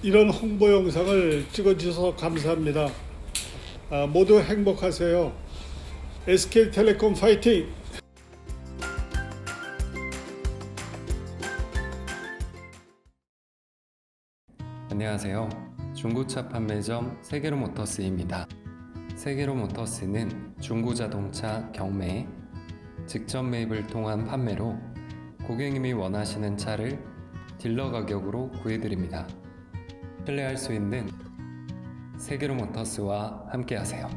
이런 홍보 영상을 찍어주셔서 감사합니다. 아, 모두 행복하세요. SK텔레콤 파이팅! 안녕하세요. 중고차 판매점 세계로 모터스입니다. 세계로 모터스는 중고 자동차 경매, 직접 매입을 통한 판매로 고객님이 원하시는 차를 딜러 가격으로 구해드립니다. 신뢰할 수 있는 세계로 모터스와 함께하세요.